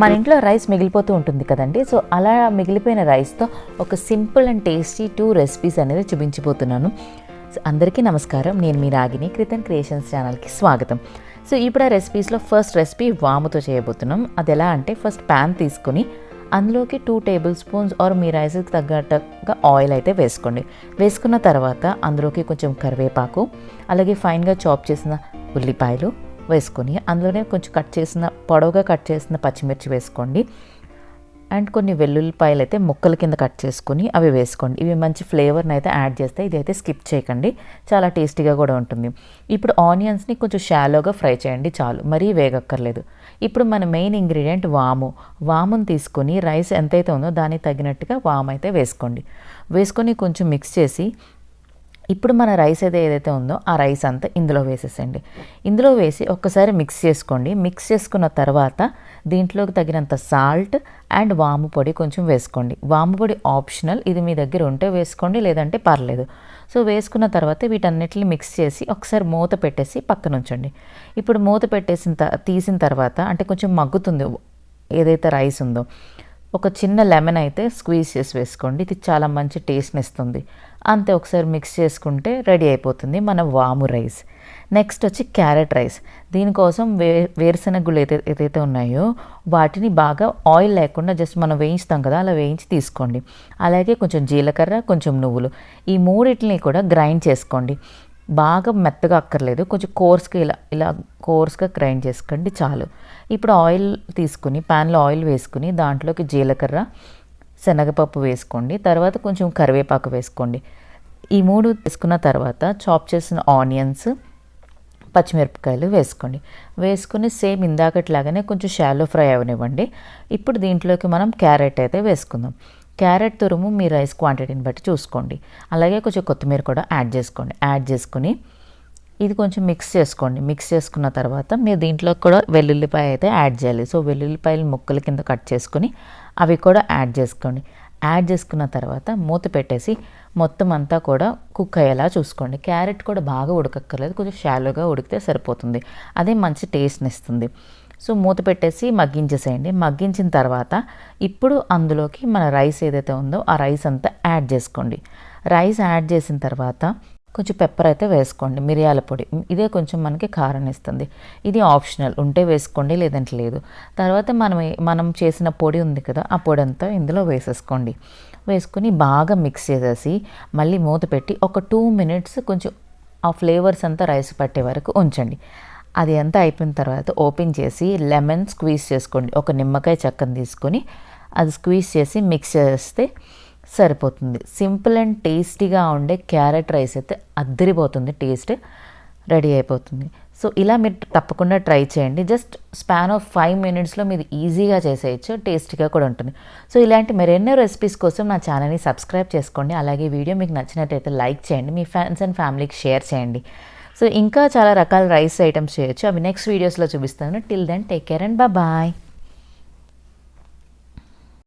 మన ఇంట్లో రైస్ మిగిలిపోతూ ఉంటుంది కదండి. సో అలా మిగిలిపోయిన రైస్తో ఒక simple and tasty two recipes అనేది చూపించిపోతున్నాను సో అందరికీ నమస్కారం. నేను మీ రాగిని క్రితన్ క్రియేషన్స్ ఛానల్కి స్వాగతం. సో ఇప్పుడు ఆ రెసిపీస్లో ఫస్ట్ రెసిపీ వాముతో చేయబోతున్నాం. అది ఎలా అంటే ఫస్ట్ ప్యాన్ తీసుకుని అందులోకి టూ టేబుల్ స్పూన్స్ ఆర్ మీ రైస్కి తగ్గట్టుగా ఆయిల్ అయితే వేసుకోండి. వేసుకున్న తర్వాత అందులోకి కొంచెం కరివేపాకు అలాగే ఫైన్గా చాప్ చేసిన ఉల్లిపాయలు వేసుకొని అందులోనే కొంచెం కట్ చేసిన పొడవుగా కట్ చేసిన పచ్చిమిర్చి వేసుకోండి. అండ్ కొన్ని వెల్లుల్లిపాయలు అయితే ముక్కల కింద కట్ చేసుకొని అవి వేసుకోండి. ఇవి మంచి ఫ్లేవర్ని అయితే యాడ్ చేస్తే ఇది అయితే స్కిప్ చేయకండి. చాలా టేస్టీగా కూడా ఉంటుంది. ఇప్పుడు ఆనియన్స్ని కొంచెం షాలోగా ఫ్రై చేయండి చాలు. మరీ వేగక్కర్లేదు. ఇప్పుడు మన మెయిన్ ఇంగ్రీడియంట్ వాము. వామును తీసుకొని రైస్ ఎంతైతే ఉందో దానికి తగినట్టుగా వాము అయితే వేసుకోండి. వేసుకొని కొంచెం మిక్స్ చేసి ఇప్పుడు మన రైస్ అయితే ఏదైతే ఉందో ఆ రైస్ అంతా ఇందులో వేసేసండి ఇందులో వేసి ఒక్కసారి మిక్స్ చేసుకోండి. మిక్స్ చేసుకున్న తర్వాత దీంట్లోకి తగినంత సాల్ట్ అండ్ వాము పొడి కొంచెం వేసుకోండి. వాము పొడి ఆప్షనల్. ఇది మీ దగ్గర ఉంటే వేసుకోండి లేదంటే పర్లేదు. సో వేసుకున్న తర్వాత వీటన్నిటిని మిక్స్ చేసి ఒకసారి మూత పెట్టేసి పక్కన ఉంచండి. ఇప్పుడు మూత పెట్టేసిన త తీసిన తర్వాత అంటే కొంచెం మగ్గుతుంది ఏదైతే రైస్ ఉందో ఒక చిన్న లెమన్ అయితే స్క్వీజ్ చేసి వేసుకోండి. ఇది చాలా మంచి టేస్ట్ని ఇస్తుంది. అంతే ఒకసారి మిక్స్ చేసుకుంటే రెడీ అయిపోతుంది మన వాము రైస్. నెక్స్ట్ వచ్చి క్యారెట్ రైస్. దీనికోసం వే వేరుశనగలు ఏదైతే ఏదైతే ఉన్నాయో వాటిని బాగా ఆయిల్ లేకుండా జస్ట్ మనం వేయించుతాం కదా అలా వేయించి తీసుకోండి. అలాగే కొంచెం జీలకర్ర కొంచెం నువ్వులు. ఈ మూడింటిని కూడా గ్రైండ్ చేసుకోండి. బాగా మెత్తగా అక్కర్లేదు. కొంచెం కోర్స్గా ఇలా ఇలా కోర్స్గా గ్రైండ్ చేసుకోండి చాలు. ఇప్పుడు ఆయిల్ తీసుకుని ప్యాన్లో ఆయిల్ వేసుకుని దాంట్లోకి జీలకర్ర శనగపప్పు వేసుకోండి తర్వాత కొంచెం కరివేపాకు వేసుకోండి. ఈ మూడు వేసుకున్న తర్వాత చాప్ చేసిన ఆనియన్స్ పచ్చిమిరపకాయలు వేసుకోండి. వేసుకుని సేమ్ ఇందాకట్లాగానే కొంచెం షాలో ఫ్రై అవనివ్వండి. ఇప్పుడు దీంట్లోకి మనం క్యారెట్ అయితే వేసుకుందాం. క్యారెట్ తురుము మీ రైస్ క్వాంటిటీని బట్టి చూసుకోండి. అలాగే కొంచెం కొత్తిమీర కూడా యాడ్ చేసుకోండి. యాడ్ చేసుకుని ఇది కొంచెం మిక్స్ చేసుకోండి. మిక్స్ చేసుకున్న తర్వాత మీరు దీంట్లో కూడా వెల్లుల్లిపాయ అయితే యాడ్ చేయాలి. సో వెల్లుల్లిపాయలు ముక్కల కింద కట్ చేసుకుని అవి కూడా యాడ్ చేసుకోండి. యాడ్ చేసుకున్న తర్వాత మూత పెట్టేసి మొత్తం అంతా కూడా కుక్ అయ్యేలా చూసుకోండి. క్యారెట్ కూడా బాగా ఉడకక్కర్లేదు కొంచెం షాలోగా ఉడికితే సరిపోతుంది. అదే మంచి టేస్ట్ని ఇస్తుంది. సో మూత పెట్టేసి మగ్గించేసేయండి. మగ్గించిన తర్వాత ఇప్పుడు అందులోకి మన రైస్ ఏదైతే ఉందో ఆ రైస్ అంతా యాడ్ చేసుకోండి. రైస్ యాడ్ చేసిన తర్వాత కొంచెం పెప్పర్ అయితే వేసుకోండి. మిరియాల పొడి. ఇదే కొంచెం మనకి కారం ఇస్తుంది. ఇది ఆప్షనల్ ఉంటే వేసుకోండి లేదంటే లేదు. తర్వాత మనం మనం చేసిన పొడి ఉంది కదా ఆ పొడి అంతా ఇందులో వేసేసుకోండి. వేసుకుని బాగా మిక్స్ చేసేసి మళ్ళీ మూత పెట్టి ఒక టూ మినిట్స్ కొంచెం ఆ ఫ్లేవర్స్ అంతా రైస్ పట్టే వరకు ఉంచండి. అది అంతా అయిపోయిన తర్వాత ఓపెన్ చేసి లెమన్ స్క్వీజ్ చేసుకోండి. ఒక నిమ్మకాయ చెక్కను తీసుకొని అది స్క్వీజ్ చేసి మిక్స్ చేస్తే సరిపోతుంది. సింపుల్ అండ్ టేస్టీగా ఉండే క్యారెట్ రైస్ అయితే అద్దరిపోతుంది. టేస్ట్ రెడీ అయిపోతుంది. సో ఇలా మీరు తప్పకుండా ట్రై చేయండి. జస్ట్ స్పాన్ ఆఫ్ ఫైవ్ మినిట్స్లో మీరు ఈజీగా చేసేయచ్చు. టేస్టీగా కూడా ఉంటుంది. సో ఇలాంటి మరెన్నో రెసిపీస్ కోసం నా ఛానల్ని సబ్స్క్రైబ్ చేసుకోండి. అలాగే వీడియో మీకు నచ్చినట్టయితే లైక్ చేయండి. మీ ఫ్రెండ్స్ అండ్ ఫ్యామిలీకి షేర్ చేయండి. సో ఇంకా చాలా రకాల రైస్ ఐటమ్స్ చేయొచ్చు. అవి నెక్స్ట్ వీడియోస్లో చూపిస్తాను. Till then take care and bye